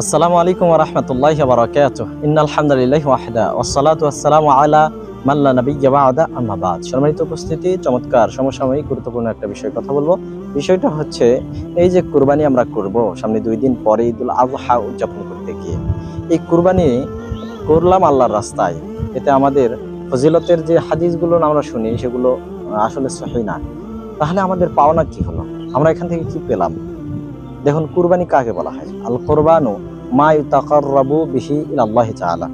আসসালামু আলাইকুম রহমতুল্লাহ বারকাত ইন্নাল হামদুলিল্লাহ ওয়াহদা ওয়াসসালাতু ওয়াসসালামু আলা মাল্লা নবিয়্যা বা'দা, আম্মা বাদ। সম্মানিত উপস্থিতি, চমৎকার, সমসাময়িক, গুরুত্বপূর্ণ একটা বিষয় কথা বলব। বিষয়টা হচ্ছে, এই যে কুরবানি আমরা করব, সামনে দুই দিন পরে ঈদুল আজহা উদযাপন করতে গিয়ে। এই কুরবানি করলাম আল্লাহর রাস্তায়। এতে আমাদের ফজিলতের যে হাদিসগুলো আমরা শুনি, সেগুলো আসলে সহি না। তাহলে আমাদের পাওনা কি হলো? আমরা এখান থেকে কি পেলাম? দেখুন, কুরবানি কাকে বলা হয়? আল কোরবানু মা ইউতাকাররাবু বিহি ইলাল্লাহ তাআলা।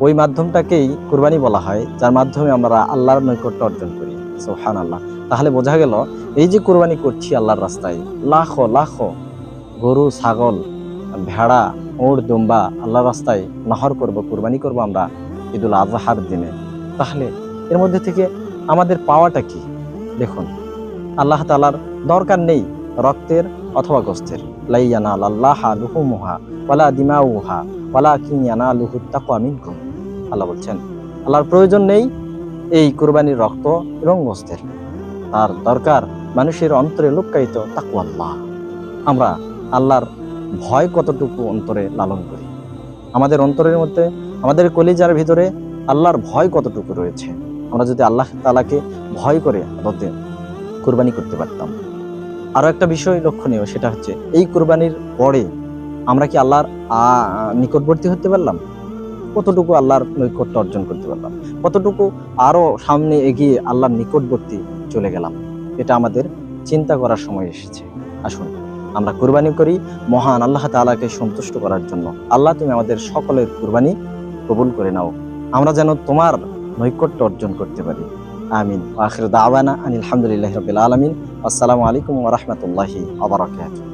ওই মাধ্যমটাকেই কুরবানি বলা হয়, যার মাধ্যমে আমরা আল্লাহর নৈকট্য অর্জন করি। সুবহানাল্লাহ। তাহলে বোঝা গেল, এই যে কুরবানি করছি আল্লাহর রাস্তায়, লাখো লাখো গরু, ছাগল, ভেড়া ওঁড় দুম্বা আল্লাহর রাস্তায় নহর করব, কুরবানি করব আমরা ঈদুল আজহার দিনে। তাহলে এর মধ্যে থেকে আমাদের পাওয়াটা কি? দেখুন, আল্লাহ তাআলার দরকার নেই রক্তের অথবা গোস্তের লাইয়ানা আল্লাহ লুহুমুহা, ওয়ালা দিমাউহা ওয়ালা কিনিয়ানা লুহু তাকওয়া মিনকুম। আল্লাহ বলছেন, আল্লাহর প্রয়োজন নেই এই কুরবানির রক্ত এবং গোস্তের তার দরকার মানুষের অন্তরে লুক্কায়িত তাকওয়া আল্লাহ আমরা আল্লাহর ভয় কতটুকু অন্তরে লালন করি? আমাদের অন্তরের মধ্যে, আমাদের কলিজার ভিতরে আল্লাহর ভয় কতটুকু রয়েছে? আমরা যদি আল্লাহ তালাকে ভয় করে আদতে কুরবানি করতে পারতাম। আরও একটা বিষয় লক্ষণীয়, সেটা হচ্ছে এই কুরবানির পরে আমরা কি আল্লাহর নিকটবর্তী হতে পারলাম? কতটুকু আল্লাহর নৈকট্য অর্জন করতে পারলাম? কতটুকু আরও সামনে এগিয়ে আল্লাহর নিকটবর্তী চলে গেলাম? এটা আমাদের চিন্তা করার সময় এসেছে। আসুন, আমরা কুরবানি করি, মহান আল্লাহ তাআলাকে সন্তুষ্ট করার জন্য। আল্লাহ, তুমি আমাদের সকলের কুরবানি কবুল করে নাও। আমরা যেন তোমার নৈকট্য অর্জন করতে পারি। আমিন। আখির দাওয়ানা আনিল হামদুলিল্লাহি রবিল আলমিন। আসসালামু আলাইকুম ওরহমতুল্লাহি আবরকাত